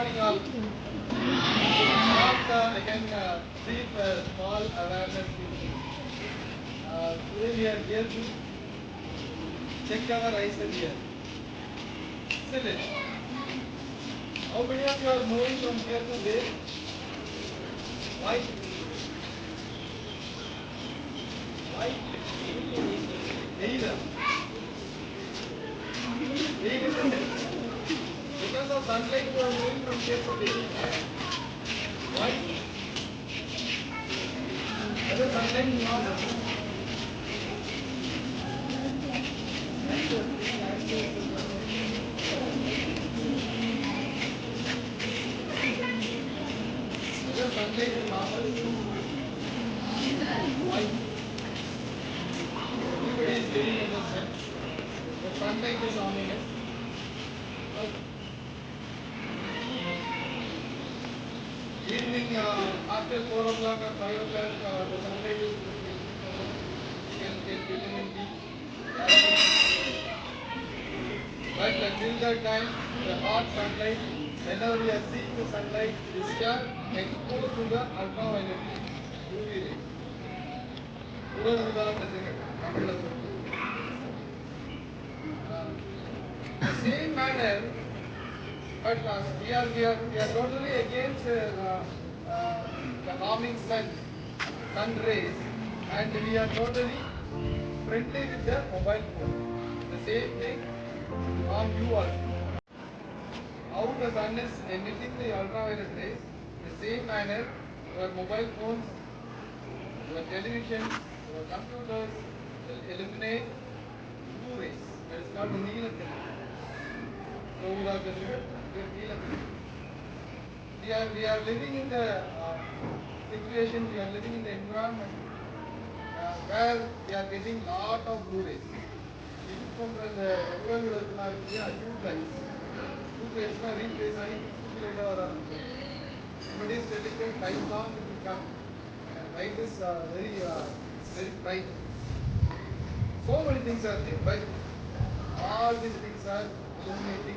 morning all. First, uh, again, uh, brief uh, small awareness meeting. Uh, today we are here to check our eyes and ears. Isn't it? How many of you are moving from here to there? Why? Why? Neither. sunlight to our from day to day. Why? Because sunlight is not Because sunlight is not in on it. But until that time, the hot sunlight, whenever we are seeing the sunlight, we are exposed to the ultraviolet UV rays. ಸೂರ್ಯನ ವಿಧಾನ Kannada The same manner, but uh, we are we are we are totally against uh, the morning sun, sun rays and we are totally friendly with the mobile phone. The same thing on you also. How the sun is emitting the ultraviolet rays, the same manner your mobile phones, your television, your computers will eliminate blue rays. That is called the needle So, you have we are living in the uh, situation, we are living in the environment uh, where we are getting lot of blue rays. This from the Somebody is telling me time long it And light is uh, very uh, very So many things are there, but all these things are so many things.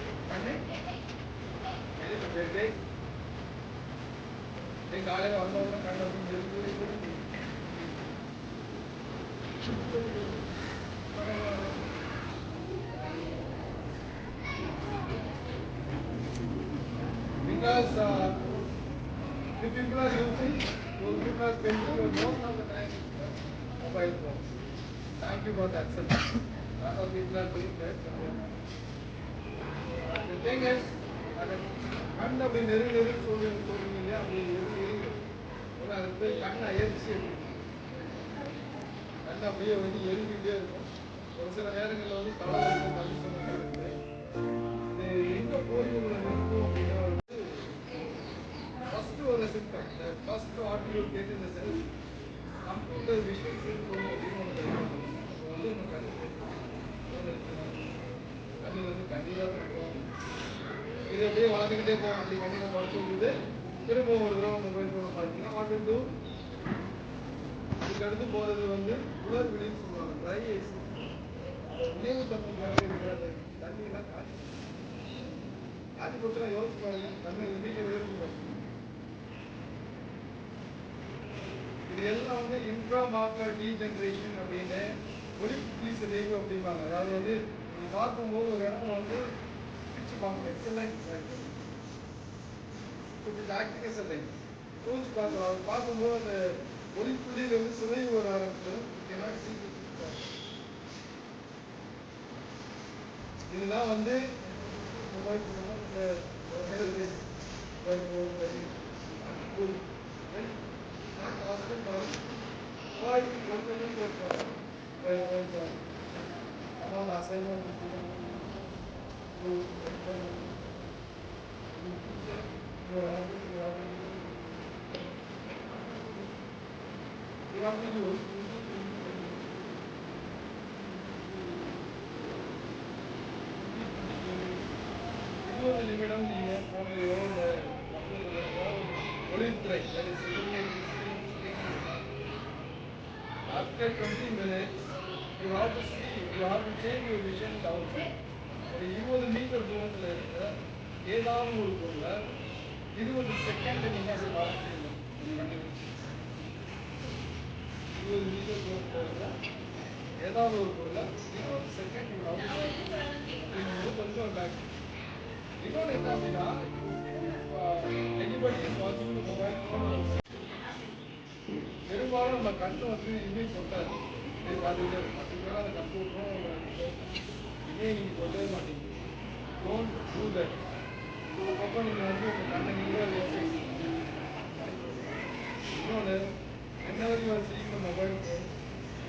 Because uh, the people are using, those people are spending your most of the time mobile phones. Thank you for that, sir. Lot of people are doing that. கண் அப்படி நெரு நெரு சொல்லுங்க சொல்லுங்க அப்படி நெரு நெரு அது போய் கண்ணை எரிச்சு கண் அப்படியே வந்து எரிஞ்சுட்டே இருக்கும் ஒரு சில நேரங்களில் வந்து தலை வந்து சொன்னாங்க இது எங்கே போய் நிற்கும் அப்படின்னா வந்து ஃபஸ்ட்டு ஒரு சிம்டம் இந்த ஃபஸ்ட் ஆர்டியூ கேட்டு செல் கம்ப்யூட்டர் விஷயம் சிம்டம் அப்படின்னு ஒன்று வந்து கண் தண்ணி வந்து கண்டிப்பாக இருக்கும் இது அப்படியே வளர்ந்துக்கிட்டே போகும் அப்படி கண்டிப்பாக வளர்த்து விட்டு திரும்ப ஒரு தடவை நம்ம போயிட்டு போகணும் பார்த்தீங்கன்னா வாட்டர் டூ இதுக்கடுத்து போகிறது வந்து உலர் விழின்னு சொல்லுவாங்க ட்ரை ஐஸ் நினைவு தன்மைக்காக இருக்கிறது தண்ணியெல்லாம் காய்ச்சி காய்ச்சி போச்சுன்னா யோசிச்சு பாருங்க தண்ணி வீட்டில் இருக்கும் இது எல்லாம் வந்து இன்ட்ரா மார்க்கர் டீ ஜென்ரேஷன் அப்படின்னு ஒலிப்பு அப்படிம்பாங்க அதாவது வந்து பார்க்கும்போது ஒரு இடத்துல வந்து பிச்சு பார்க்கணும் எத்தனை கொஞ்சம் டாக்டிக்கஸ் இல்லைங்க தூஞ்சு பார்க்கலாம் பார்க்கும்போது அந்த ஒளி புள்ளியில் வந்து சிதை வர ஆரம்பிச்சோம் முக்கியமாக சீக்கிரம் இதுதான் வந்து ஹாஸ்பிட்டல் நிமிடம் நீங்கள் தொழில்துறை After 20 minutes, you have to see, you have to change your vision ஒரு இருபது மீட்டர் தூரத்தில் இருக்கிற ஏதாவது ஒரு இது ஒரு செகண்ட் நீங்கள் அதை பார்க்க இருபது மீட்டர் தூரத்தில் ஏதாவது ஒரு பொருள் இருபது செகண்ட் நீங்கள் கொஞ்சம் பேக் இன்னொன்று என்ன அப்படின்னா எனிபடி பாசிபிள் மொபைல் பெரும்பாலும் நம்ம கண்ணு வந்து இமேஜ் கொண்டாது இன்னொன்று ரெண்டாவது வரிசைக்கு மொபைல் ஃபோன்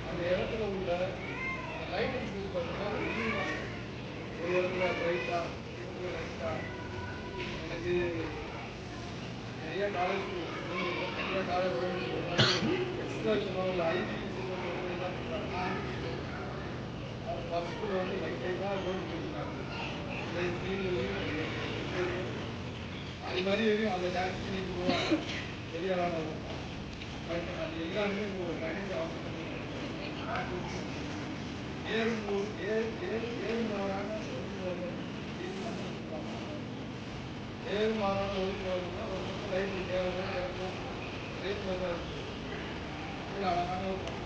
அந்த இடத்துல உள்ள லைட்டிங்ஸ் யூஸ் பண்ணுறதுனா ஒரு இடத்துல பிரைட்டாக ஒரு லைட்டாக எனக்கு நிறையா காலேஜ் நிறையா காலேஜ் எக்ஸ்ட்ரா சொன்னால் ஐடி பஸ்ஸில் வந்து லைட்டை தான் ரோடு பிடிக்கிறாங்க அது மாதிரி அந்த டான்ஸ் பண்ணி போவாங்க பெரியாளாக பட் அது எல்லாருமே ஒரு கணித ஏழு மாதம் ஏறு ஏழு ஏறுமாறான ஒதுக்குவாங்கன்னா ரொம்ப லைட்டு தேவையான லைட் நல்லா இருக்கும் அழகான இருக்கும்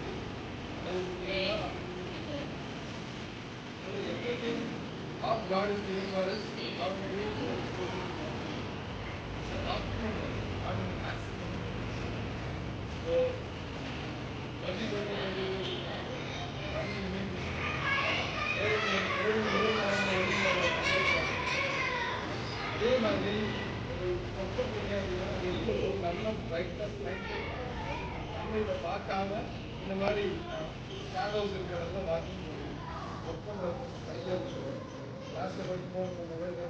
இந்த பாட்டாக இந்த மாதிரி சாகோங்கறத பாக்கி போறோம் மொத்தம் சைலன்ஸ் लास्ट வெட்டுங்க ஒருவேளை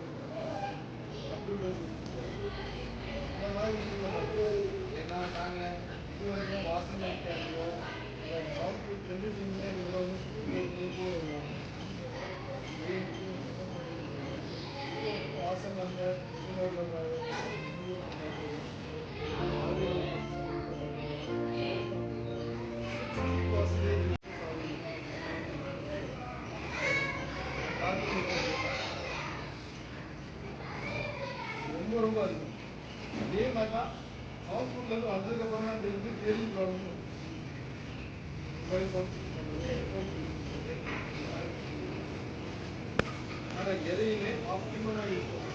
எதையுமே ஆப்டிமலாக இருக்கும்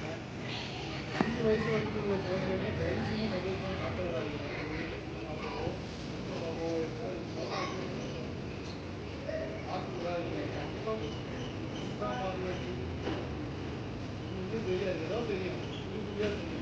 அஞ்சு வயசு வரைக்கும் உள்ள குழந்தைங்க தயவுசெய்து மகிழ்ச்சியாக காட்டுறாங்க கண்டிப்பாக தெரியாது ஏதோ தெரியும் தெரியும்